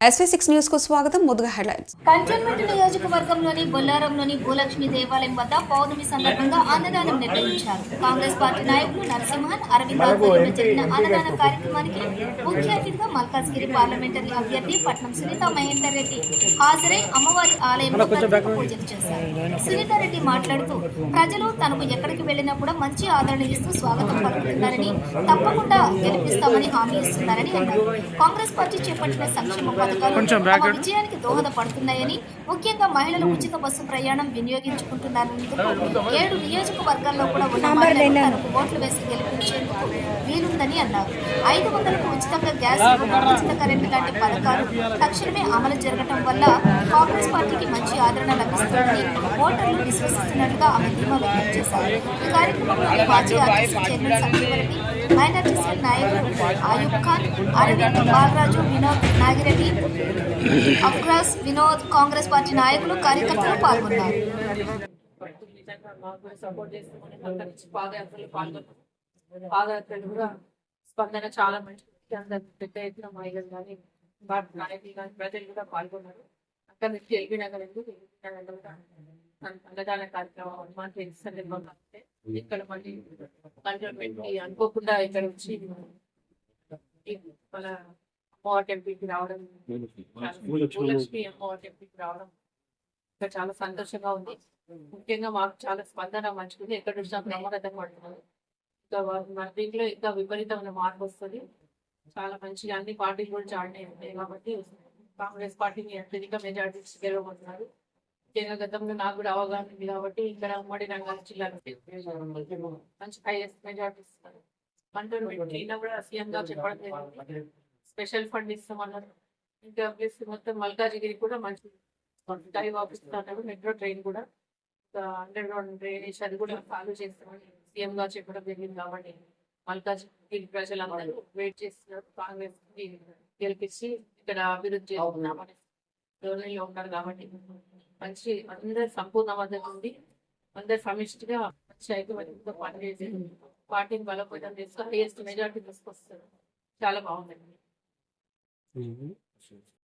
SV six న్యూస్కు స్వాగతం ముందుగా హెడ్లైన్స్ కంటోన్మెంట్ నియోజకవర్గంలోని బొల్లారంలోని భూలక్ష్మి దేవాలయం వద్ద పౌర్ణమి సందర్భంగా అన్నదానం నిర్వహించారు. కాంగ్రెస్ పార్టీ నాయకులు నరసింహన్ అరవింద్ ఆధ్వర్యంలో జరిగిన అన్నదాన కార్యక్రమానికి ముఖ్య అతిథిగా మల్కాజ్గిరి పార్లమెంటరీ అభ్యర్థి పట్నం సునీత మహేందర్ రెడ్డి హాజరై అమ్మవారి ఆలయంలో పూజలు చేశారు. సునీత రెడ్డి మాట్లాడుతూ ప్రజలు తనకు ఎక్కడికి వెళ్ళినా కూడా మంచి ఆదరణ ఇస్తూ స్వాగతం పలుకుతున్నారని తప్పకుండా గెలిపిస్తామని హామీ ఇస్తున్నారని అన్నారు. కాంగ్రెస్ పార్టీ చేపట్టిన సంక్షేమ పథకాలు విజయానికి దోహదపడుతున్నాయని ముఖ్యంగా మహిళలు ఉచిత బస్సు ప్రయాణం వినియోగించుకుంటున్నందుకు ఏడు నియోజకవర్గాల్లో కూడా ఉన్న మహిళలు తనకు ఓట్లు వేసి గెలిపించేందుకు వీలుందని అన్నారు. ఐదు వందలకు ఉచితంగా గ్యాస్ ఉచిత కరెంటు లాంటి పథకాలు తక్షణమే అమలు జరగడం వల్ల కాంగ్రెస్ పార్టీకి మంచి ఆదరణ లభిస్తుందని ఓటర్లు విశ్వసిస్తున్నట్లుగా ఆమె ధీమా వ్యక్తం చేశారు. ఈ కార్యక్రమంలో మాజీ ఆర్టీసీ చైర్మన్ సంజీవరెడ్డి మైనార్టీసీ నాయకులు ఆయుబ్ ఖాన్ అరవింద్ బాలరాజు వినోద్ నాగిరెడ్డి అఫ్రాస్ వినోద్ కాంగ్రెస్ పార్టీ నాయకులు కార్యకర్తలు పాల్గొన్నారు. పాదయాత్రలు కూడా స్పందన చాలా మంచి పెద్ద ఎత్తున మహిళలు కానీ భారత నాయకులు కానీ ప్రజలు కూడా పాల్గొన్నారు. అక్కడ నుంచి ఎల్బీ నగర్ ఎందుకు అన్నదాన కార్యక్రమం హనుమాన్ జయంతి సందర్భంగా ఇక్కడ మళ్ళీ కంటోన్మెంట్కి అనుకోకుండా ఇక్కడ వచ్చి మన అమ్మవారి టెంపుల్కి రావడం భూలక్ష్మి అమ్మవారి టెంపుల్కి రావడం ఇంకా చాలా సంతోషంగా ఉంది. ముఖ్యంగా మాకు చాలా స్పందన మంచిది ఎక్కడ చూసినా బ్రహ్మరథం పడుతున్నారు ఇంకా మన దీంట్లో ఇంకా విపరీతమైన మార్పు వస్తుంది. చాలా మంచిగా అన్ని పార్టీలు కూడా జాయిన్ అయి ఉన్నాయి కాబట్టి కాంగ్రెస్ పార్టీని అత్యధిక మెజార్టీ గెలవబోతున్నారు కేంద్ర గతంలో నాకు కూడా అవగాహన ఉంది కాబట్టి ఇక్కడ ఉమ్మడి రంగారెడ్డి జిల్లాలో మంచి హైయెస్ట్ మెజార్టీ ఇస్తారు కంటోన్మెంట్ కూడా సీఎం గా చెప్పడం స్పెషల్ ఫండ్ ఇస్తామన్నారు. ఇంకా ప్లస్ మొత్తం మల్కాజిగిరి కూడా మంచి డైవ్ ఆఫీస్ అన్నారు. మెట్రో ట్రైన్ కూడా అండర్ గ్రౌండ్ డ్రైనేజ్ అది కూడా ఫాలో చేస్తామని సీఎం గా చెప్పడం జరిగింది కాబట్టి మల్కాజిగిరి ప్రజలందరూ వెయిట్ చేస్తున్నారు. కాంగ్రెస్ గెలిపించి ఇక్కడ అభివృద్ధి చేస్తున్నామని ధోరణిలో ఉంటారు కాబట్టి మంచి అందరి సంపూర్ణ మద్దతు ఉంది. అందరు సమిష్టిగా మంచి ఐక్యమత్యంతో పనిచేసి పార్టీని బలోపేతం చేస్తూ హైయెస్ట్ మెజార్టీ తీసుకొస్తారు. చాలా బాగుందండి